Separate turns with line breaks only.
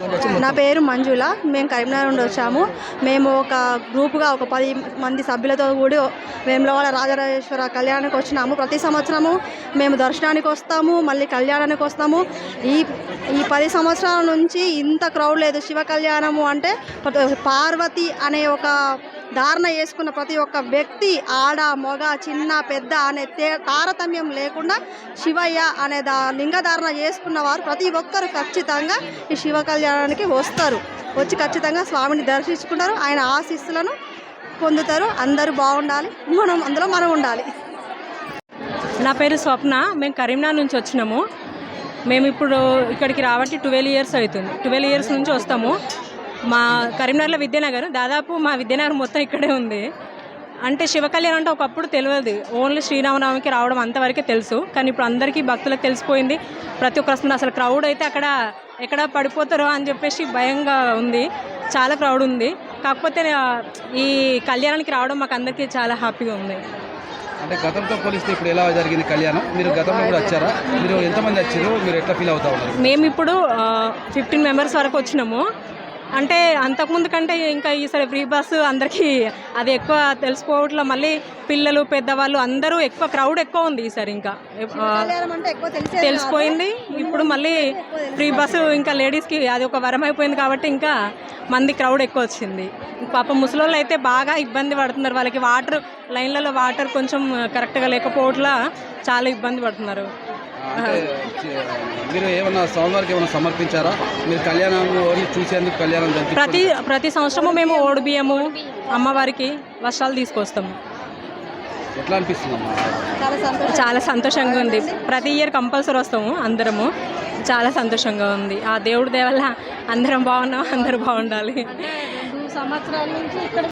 నా పేరు మంజుల. మేము కరీంనగర్ నుండి వచ్చాము. మేము ఒక గ్రూపుగా ఒక పది మంది సభ్యులతో కూడి వేములవాడ రాజరాజేశ్వర కళ్యాణానికి వచ్చినాము. ప్రతి సంవత్సరము మేము దర్శనానికి వస్తాము మళ్ళీ కళ్యాణానికి వస్తాము. ఈ ఈ పది సంవత్సరాల నుంచి ఇంత క్రౌడ్ లేదు. శివ కళ్యాణము అంటే పార్వతి అనే ఒక ధారణ చేసుకున్న ప్రతి ఒక్క వ్యక్తి ఆడ మగ చిన్న పెద్ద అనే తారతమ్యం లేకుండా శివయ్య అనే దా లింగధారణ చేసుకున్న వారు ప్రతి ఒక్కరు ఖచ్చితంగా ఈ శివ కళ్యాణానికి వస్తారు. వచ్చి ఖచ్చితంగా స్వామిని దర్శించుకుంటారు. ఆయన ఆశీస్సులను పొందుతారు. అందరూ బాగుండాలి. మనం అందులో మనం ఉండాలి.
నా పేరు స్వప్న. మేము కరీంనగర్ నుంచి వచ్చినాము. మేము ఇప్పుడు ఇక్కడికి రాబట్టి ట్వెల్వ్ ఇయర్స్ అవుతుంది. ట్వెల్వ్ ఇయర్స్ నుంచి వస్తాము. మా కరీంనగర్లో విద్యానగర్ దాదాపు మా విద్యానగర్ మొత్తం ఇక్కడే ఉంది. అంటే శివ కళ్యాణం అంటే ఒకప్పుడు తెలియదు. ఓన్లీ శ్రీరామనవమికి రావడం అంతవరకే తెలుసు. కానీ ఇప్పుడు అందరికీ భక్తులకు తెలిసిపోయింది. ప్రతి ఒక్కరు వస్తుంది అసలు క్రౌడ్ అయితే అక్కడ ఎక్కడ పడిపోతారో అని చెప్పేసి భయంగా ఉంది. చాలా క్రౌడ్ ఉంది. కాకపోతే ఈ కళ్యాణానికి రావడం మాకు అందరికీ చాలా హ్యాపీగా ఉంది.
అంటే గతంతో పోలిస్తే ఇప్పుడు ఎలా జరిగింది కళ్యాణం? మీరు గతంలో కూడా వచ్చారా? మీరు ఎంతమంది వచ్చారు? మీరు ఎట్లా ఫీల్ అవుతా ఉన్నారు?
మేము ఇప్పుడు ఫిఫ్టీన్ మెంబర్స్ వరకు వచ్చినాము. అంటే అంతకుముందు కంటే ఇంకా ఈసారి ఫ్రీ బస్సు అందరికీ అది ఎక్కువ తెలిసిపోవట్లో మళ్ళీ పిల్లలు పెద్దవాళ్ళు అందరూ ఎక్కువ క్రౌడ్ ఎక్కువ ఉంది ఈసారి ఇంకా. తెలిసిపోయింది. ఇప్పుడు మళ్ళీ ఫ్రీ బస్సు ఇంకా లేడీస్కి అది ఒక వరం అయిపోయింది కాబట్టి ఇంకా మంది క్రౌడ్ ఎక్కువ వచ్చింది. పాపం ముసలోళ్ళు అయితే బాగా ఇబ్బంది పడుతున్నారు. వాళ్ళకి వాటర్ లైన్లలో వాటర్ కొంచెం కరెక్ట్గా లేకపోవట్లా చాలా ఇబ్బంది పడుతున్నారు.
మీరు ఏమన్నా స్వామివారికి ఏమైనా సమర్పించారా? మీరు కళ్యాణం చూసేందుకు కళ్యాణం
ప్రతి ప్రతి సంవత్సరము మేము ఓడి బియ్యము అమ్మవారికి వర్షాలు తీసుకొస్తాము.
ఎట్లా అనిపిస్తుందమ్మా
చాలా సంతోషం.
చాలా సంతోషంగా ఉంది. ప్రతి ఇయర్ కంపల్సరీ వస్తాము అందరము. చాలా సంతోషంగా ఉంది. ఆ దేవుడి దేవల్ల అందరం బాగున్నాం అందరూ బాగుండాలి.
రెండు సంవత్సరాల నుంచి ఇక్కడ